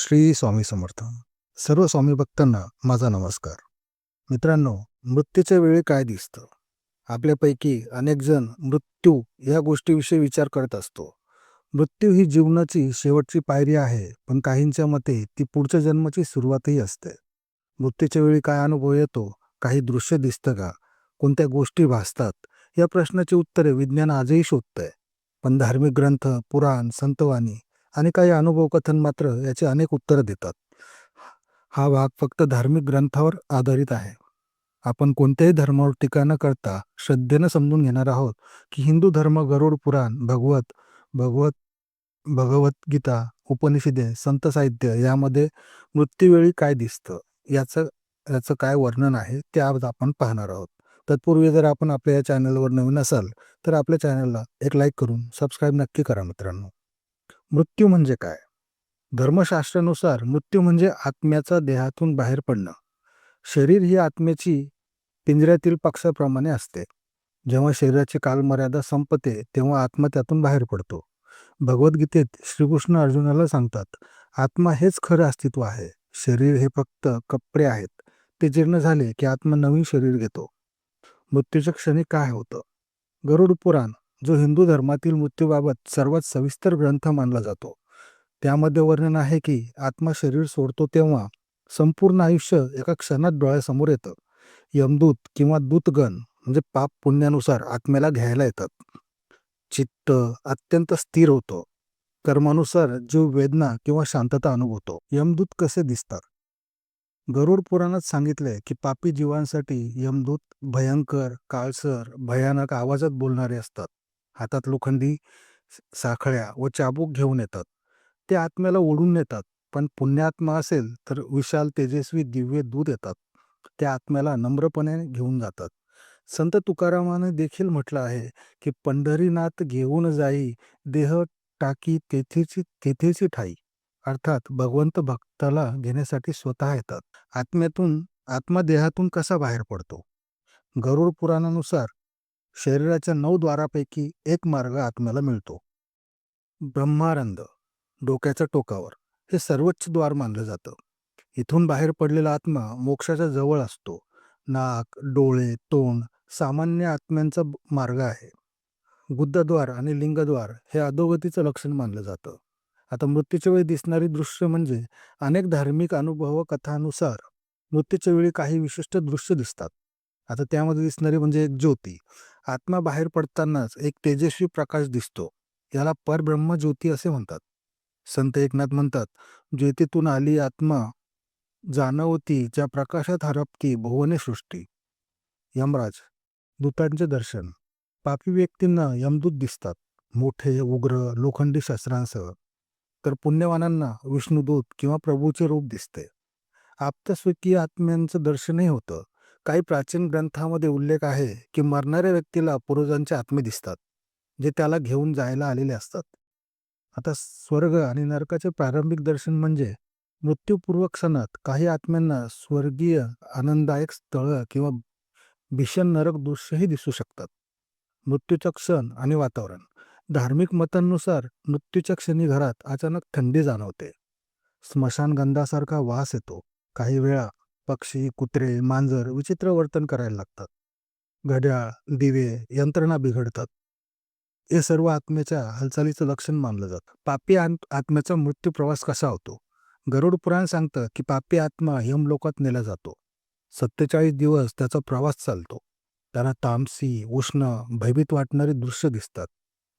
श्री स्वामी समर्थ. सर्व स्वामी भक्तांना माझा नमस्कार. मित्रांनो मृत्यूच्या वेळी काय दिसतं? आपल्यापैकी अनेकजण मृत्यू या गोष्टीविषयी विचार करत असतो. मृत्यू ही जीवनाची शेवटची पायरी आहे पण काहींच्या मते ती पुढच्या जन्माची सुरुवातही असते. मृत्यूच्या वेळी काय अनुभव येतो काही दृश्य दिसतं का? कोणत्या गोष्टी भासतात? या प्रश्नाची उत्तरे विज्ञान आजही शोधतंय. पण धार्मिक ग्रंथ पुराण संतवाणी आणि काही अनुभव कथन मात्र याचे अनेक उत्तरं देतात. हा भाग फक्त धार्मिक ग्रंथावर आधारित आहे. आपण कोणत्याही धर्मावर टीका न करता श्रद्धेनं समजून घेणार आहोत की हिंदू धर्म गरुड पुराण भगवत भगवत भगवद्गीता उपनिषदे संत साहित्य यामध्ये मृत्यूवेळी काय दिसतं याचं याचं काय वर्णन आहे ते आज आपण पाहणार आहोत. तत्पूर्वी जर आपण आपल्या या चॅनलवर नवीन असाल तर आपल्या चॅनलला एक लाईक करून सबस्क्राईब नक्की करा मित्रांनो. मृत्यू म्हणजे काय? धर्मशास्त्रानुसार मृत्यू म्हणजे आत्म्याचा देहातून बाहेर पडणं. शरीर ही आत्म्याची पिंजऱ्यातील पक्षाप्रमाणे असते. जेव्हा शरीराची कालमर्यादा संपते तेव्हा आत्मा त्यातून बाहेर पडतो. भगवद्गीतेत श्रीकृष्ण अर्जुनाला सांगतात आत्मा हेच खरं अस्तित्व आहे. शरीर हे फक्त कपडे आहेत. ते जीर्ण झाले की आत्मा नवीन शरीर घेतो. मृत्यूच्या क्षणी काय होतं? गरुड पुराण. जो हिंदू धर्मातील मृत्यूबाबत सर्वात सविस्तर ग्रंथ मानला जातो. त्यामध्ये वर्णन आहे की आत्मा शरीर सोडतो तेव्हा संपूर्ण आयुष्य एका क्षणात डोळ्यासमोर येतं. यमदूत किंवा दूतगण म्हणजे पाप पुण्यानुसार आत्म्याला घ्यायला येतात. चित्त अत्यंत स्थिर होतं. कर्मानुसार जीव वेदना किंवा शांतता अनुभवतो. यमदूत कसे दिसतात? गरुड पुराणात सांगितले की पापी जीवांसाठी यमदूत भयंकर काळसर भयानक आवाजात बोलणारे असतात. हातात लोखंडी साखळ्या व चाबूक घेऊन येतात. ते आत्म्याला ओढून नेतात. पण पुण्यात्मा असेल तर विशाल तेजस्वी दिव्य दूध येतात ते आत्म्याला नम्रपणे घेऊन जातात. संत तुकारामाने देखील म्हटलं आहे की पंढरीनाथ घेऊन जाई देह टाकी तेथेची तेथेची ठाई. अर्थात भगवंत भक्ताला घेण्यासाठी स्वतः येतात. आत्म्यातून आत्मा देहातून कसा बाहेर पडतो? गरुड पुराणानुसार शरीराच्या नऊ द्वारापैकी एक मार्ग आत्म्याला मिळतो. ब्रह्मानंद डोक्याच्या टोकावर हे सर्वोच्च द्वार मानलं जातं. इथून बाहेर पडलेला आत्मा मोक्षाच्या जवळ असतो. नाक डोळे तोंड सामान्य आत्म्यांचा मार्ग आहे. गुद्धद्वार आणि लिंगद्वार हे अधोगतीचं लक्षण मानलं जातं. आता मृत्यूच्या वेळी दिसणारी दृश्य म्हणजे अनेक धार्मिक अनुभव कथानुसार मृत्यूच्या वेळी काही विशिष्ट दृश्य दिसतात. आता त्यामध्ये दिसणारी म्हणजे एक ज्योती. आत्मा बाहेर पडतानाच एक तेजस्वी प्रकाश दिसतो. याला परब्रह्म ज्योती असे म्हणतात. संत एकनाथ म्हणतात ज्योतीतून आली आत्मा जाणवती ज्या प्रकाशात हरपती भुवने सृष्टी. यमराज दूतांचे दर्शन. पापी व्यक्तींना यमदूत दिसतात. मोठे उग्र लोखंडी शस्त्रांसह. तर पुण्यवानांना विष्णुदूत किंवा प्रभूचे रूप दिसते. आप्तस्वकीय आत्म्यांचं दर्शनही होतं. काही प्राचीन ग्रंथामध्ये उल्लेख आहे की मरणाऱ्या व्यक्तीला पूर्वजांचे आत्मे दिसतात जे त्याला घेऊन जायला आलेले असतात. आता स्वर्ग आणि नरकाचे प्रारंभिक दर्शन म्हणजे मृत्यूपूर्व क्षणात काही आत्म्यांना स्वर्गीय आनंददायक स्थळं किंवा भीषण नरक दृश्यही दिसू शकतात. मृत्यूचा क्षण आणि वातावरण. धार्मिक मतांनुसार मृत्यूच्या क्षणी घरात अचानक थंडी जाणवते. स्मशानगंधासारखा वास येतो. काही वेळा पक्षी कुत्रे मांजर विचित्र वर्तन करायला लागतात. घड्याळ दिवे यंत्रणा बिघडतात. हे सर्व आत्म्याच्या हालचालीचं लक्षण मानलं जातं. पापी आत्म्याचा मृत्यू प्रवास कसा होतो? गरुड पुराण सांगतं की पापी आत्मा यमलोकात नेला जातो. सत्तेचाळीस दिवस त्याचा प्रवास चालतो. त्याला तामसी उष्ण भयभीत वाटणारी दृश्य दिसतात.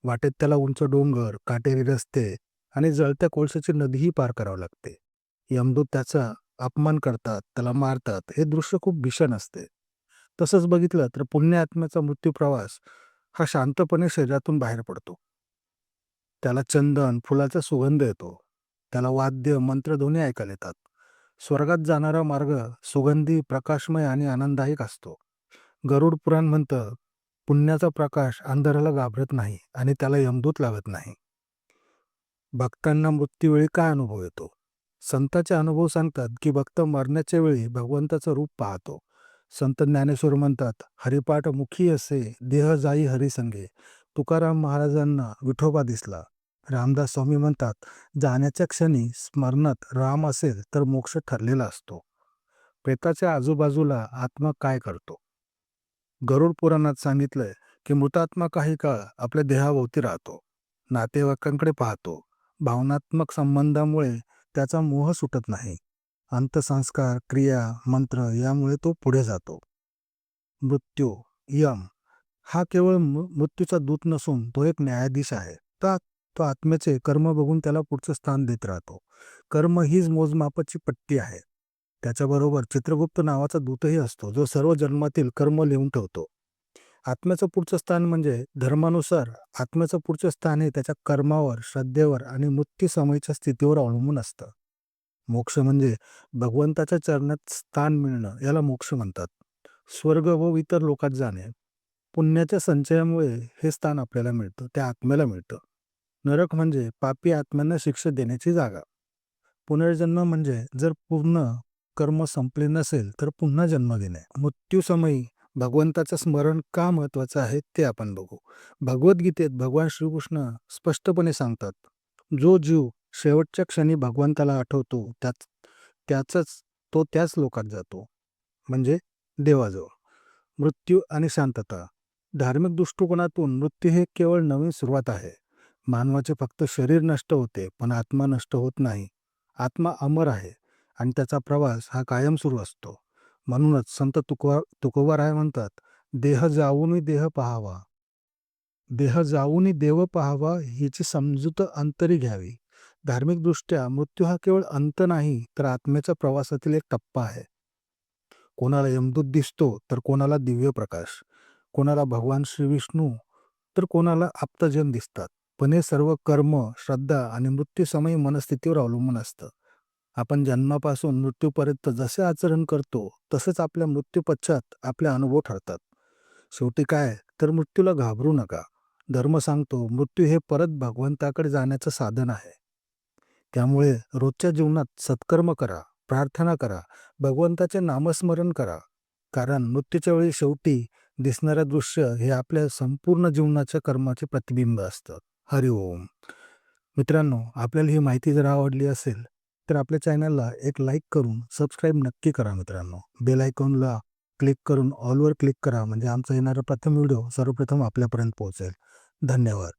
वाटेत त्याला उंच डोंगर काटेरी रस्ते आणि जळत्या कोळशाची नदीही पार करावं लागते. यमदूत त्याचा अपमान करतात त्याला मारतात हे दृश्य खूप भीषण असते. तसंच बघितलं तर पुण्यात्म्याचा मृत्यू प्रवास हा शांतपणे शरीरातून बाहेर पडतो. त्याला चंदन फुलाचा सुगंध येतो. त्याला वाद्य मंत्रध्वनी ऐकायला येतात. स्वर्गात जाणारा मार्ग सुगंधी प्रकाशमय आणि आनंददायक असतो. गरुड पुराण म्हणतं पुण्याचा प्रकाश अंधाराला घाबरत नाही आणि त्याला यमदूत लागत नाही. भक्तांना मृत्यूवेळी काय अनुभव येतो? संताचे अनुभव सांगतात की भक्त मरण्याच्या वेळी भगवंताचं रूप पाहतो. संत ज्ञानेश्वर म्हणतात हरिपाठ मुखी असे देह जाई हरिसंगे तुकाराम महाराजांना विठोबा दिसला. रामदास स्वामी म्हणतात जाण्याच्या क्षणी स्मरणात राम असेल तर मोक्ष ठरलेला असतो. प्रेताच्या आजूबाजूला आत्मा काय करतो? गरुड पुराणात सांगितलंय की मृतात्मा काही काळ आपल्या देहाभोवती राहतो. नातेवाईकांकडे पाहतो. भावनात्मक संबंधामुळे त्याचा मोह सुटत नाही. अंतसंस्कार क्रिया मंत्र यामुळे तो पुढे जातो. मृत्यू यम हा केवळ मृ- मृत्यूचा दूत नसून तो एक न्यायाधीश आहे. तर तो आत्म्याचे कर्म बघून त्याला पुढचं स्थान देत राहतो. कर्म हीच मोजमापाची पट्टी आहे. त्याच्याबरोबर चित्रगुप्त नावाचा दूतही असतो जो सर्व जन्मातील कर्म लिहून ठेवतो. आत्म्याचं पुढचं स्थान म्हणजे धर्मानुसार आत्म्याचं पुढचं स्थान हे त्याच्या कर्मावर श्रद्धेवर आणि मृत्यू समयीच्या स्थितीवर अवलंबून असतं. मोक्ष म्हणजे भगवंताच्या चरणात स्थान मिळणं याला मोक्ष म्हणतात. स्वर्ग व इतर लोकात जाणे पुण्याच्या संचयामुळे हे स्थान आपल्याला मिळतं त्या आत्म्याला मिळतं. नरक म्हणजे पापी आत्म्यांना शिक्षा देण्याची जागा. पुनर्जन्म म्हणजे जर पूर्ण कर्म संपले नसेल तर पुन्हा जन्म घेणे. मृत्यूसमयी भगवंताचं स्मरण का महत्वाचं आहे ते आपण बघू. भगवद्गीतेत भगवान श्रीकृष्ण स्पष्टपणे सांगतात जो जीव शेवटच्या क्षणी भगवंताला आठवतो त्याच त्याचाच तो त्याच लोकात जातो म्हणजे देवाजवळ. मृत्यू आणि शांतता धार्मिक दृष्टिकोनातून मृत्यू हे केवळ नवीन सुरुवात आहे. मानवाचे फक्त शरीर नष्ट होते पण आत्मा नष्ट होत नाही. आत्मा अमर आहे आणि त्याचा प्रवास हा कायम सुरू असतो. म्हणूनच संत तुकोबा तुकोबाराय म्हणतात देह जाऊनी देह पाहावा. देह जाऊनी देव पाहावा हिची समजूत अंतरी घ्यावी. धार्मिकदृष्ट्या मृत्यू हा केवळ अंत नाही तर आत्म्याच्या प्रवासातील एक टप्पा आहे. कोणाला यमदूत दिसतो तर कोणाला दिव्य प्रकाश. कोणाला भगवान श्री विष्णू तर कोणाला आप्तजन दिसतात. पण हे सर्व कर्म श्रद्धा आणि मृत्यूसमयी मनस्थितीवर अवलंबून असतं. आपण जन्मापासून मृत्यूपर्यंत जसे आचरण करतो तसेच आपल्या मृत्यूपश्चात आपले अनुभव ठरतात. शेवटी काय? तर मृत्यूला घाबरू नका. धर्म सांगतो मृत्यू हे परत भगवंताकडे जाण्याचं साधन आहे. त्यामुळे रोजच्या जीवनात सत्कर्म करा प्रार्थना करा भगवंताचे नामस्मरण करा. कारण मृत्यूच्या वेळी शेवटी दिसणारं दृश्य हे आपल्या संपूर्ण जीवनाच्या कर्माचे प्रतिबिंब असतं. हरिओम मित्रांनो आपल्याला ही माहिती जर आवडली असेल तर आपल्या चॅनलला एक लाईक करून सबस्क्राईब नक्की करा मित्रांनो. बेल आयकॉनला क्लिक करून ऑलवर क्लिक करा म्हणजे आमचा येणारा प्रथम व्हिडिओ सर्वप्रथम आपल्यापर्यंत पोहोचेल. धन्यवाद.